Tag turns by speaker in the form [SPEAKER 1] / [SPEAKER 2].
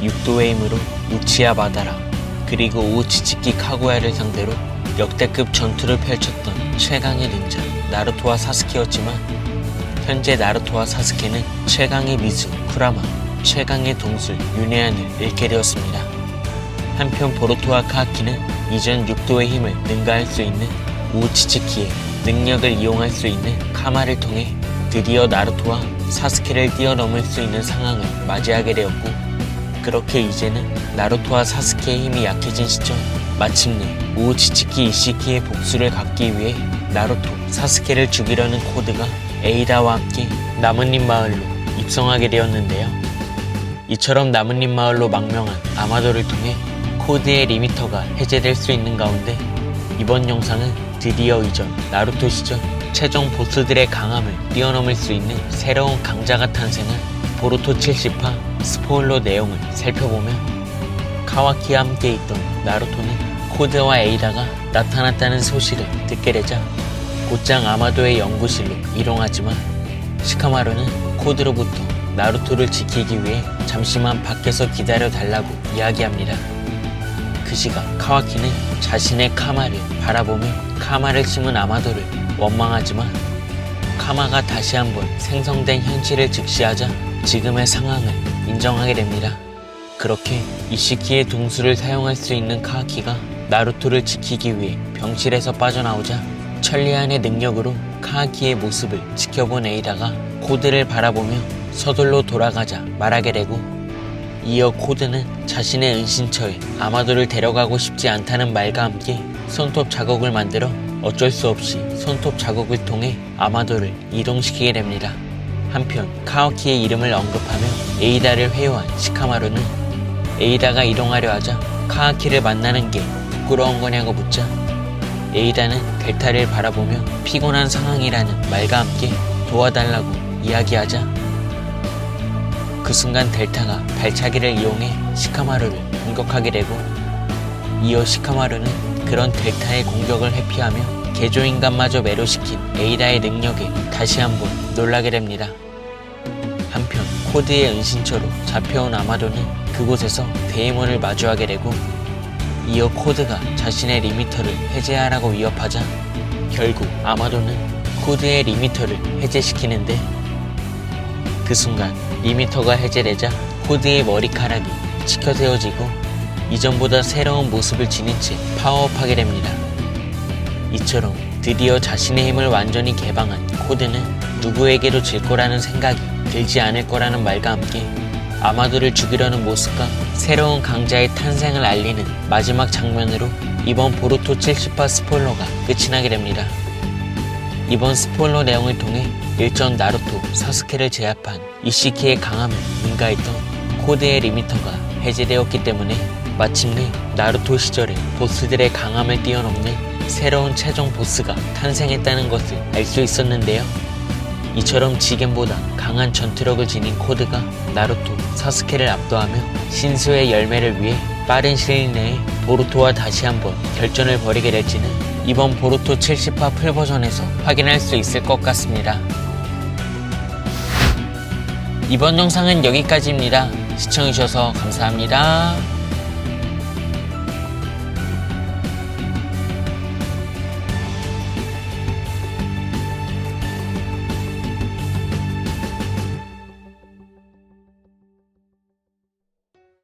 [SPEAKER 1] 6도의 힘으로 우치야 마다라 그리고 우치치키 카구야를 상대로 역대급 전투를 펼쳤던 최강의 닌자 나루토와 사스케였지만 현재 나루토와 사스케는 최강의 미수 쿠라마, 최강의 동술 유네안을 잃게 되었습니다. 한편 보루토와 카키는 이전 6도의 힘을 능가할 수 있는 우치츠키의 능력을 이용할 수 있는 카마를 통해 드디어 나루토와 사스케를 뛰어넘을 수 있는 상황을 맞이하게 되었고 그렇게 이제는 나루토와 사스케의 힘이 약해진 시점 마침내 우치츠키 이시키의 복수를 갚기 위해 나루토, 사스케를 죽이려는 코드가 에이다와 함께 나뭇잎 마을로 입성하게 되었는데요. 이처럼 나뭇잎 마을로 망명한 아마도를 통해 코드의 리미터가 해제될 수 있는 가운데 이번 영상은 드디어 이전 나루토 시절 최종 보스들의 강함을 뛰어넘을 수 있는 새로운 강자가 탄생한 보루토 70화 스포일러 내용을 살펴보면 카와키와 함께 있던 나루토는 코드와 에이다가 나타났다는 소식을 듣게 되자 곧장 아마도의 연구실로 이동하지만 시카마루는 코드로부터 나루토를 지키기 위해 잠시만 밖에서 기다려 달라고 이야기합니다. 그 시각 카와키는 자신의 카마를 바라보며 카마를 심은 아마도를 원망하지만 카마가 다시 한번 생성된 현실을 직시하자 지금의 상황을 인정하게 됩니다. 그렇게 이시키의 동수를 사용할 수 있는 카와키가 나루토를 지키기 위해 병실에서 빠져나오자 천리안의 능력으로 카와키의 모습을 지켜본 에이다가 코드를 바라보며 서둘러 돌아가자 말하게 되고 이어 코드는 자신의 은신처에 아마도를 데려가고 싶지 않다는 말과 함께 손톱 자국을 만들어 어쩔 수 없이 손톱 자국을 통해 아마도를 이동시키게 됩니다. 한편 카오키의 이름을 언급하며 에이다를 회유한 시카마루는 에이다가 이동하려 하자 카와키를 만나는 게 부끄러운 거냐고 묻자 에이다는 델타를 바라보며 피곤한 상황이라는 말과 함께 도와달라고 이야기하자 그 순간 델타가 발차기를 이용해 시카마루를 공격하게 되고 이어 시카마루는 그런 델타의 공격을 회피하며 개조인간마저 매료시킨 에이다의 능력에 다시 한번 놀라게 됩니다. 한편 코드의 은신처로 잡혀온 아마도는 그곳에서 데이몬을 마주하게 되고 이어 코드가 자신의 리미터를 해제하라고 위협하자 결국 아마도는 코드의 리미터를 해제시키는데 그 순간 리미터가 해제되자 코드의 머리카락이 치켜세워지고 이전보다 새로운 모습을 지닌 채 파워업하게 됩니다. 이처럼 드디어 자신의 힘을 완전히 개방한 코드는 누구에게도 질 거라는 생각이 들지 않을 거라는 말과 함께 아마도를 죽이려는 모습과 새로운 강자의 탄생을 알리는 마지막 장면으로 이번 보루토 70화 스포일러가 끝이 나게 됩니다. 이번 스포일러 내용을 통해 일전 나루토, 사스케를 제압한 이시키의 강함을 능가했던 코드의 리미터가 해제되었기 때문에 마침내 나루토 시절의 보스들의 강함을 뛰어넘는 새로운 최종 보스가 탄생했다는 것을 알 수 있었는데요. 이처럼 지겐보다 강한 전투력을 지닌 코드가 나루토, 사스케를 압도하며 신수의 열매를 위해 빠른 시일 내에 보루토와 다시 한번 결전을 벌이게 될지는 이번 보루토 70화 풀 버전에서 확인할 수 있을 것 같습니다. 이번 영상은 여기까지입니다. 시청해주셔서 감사합니다.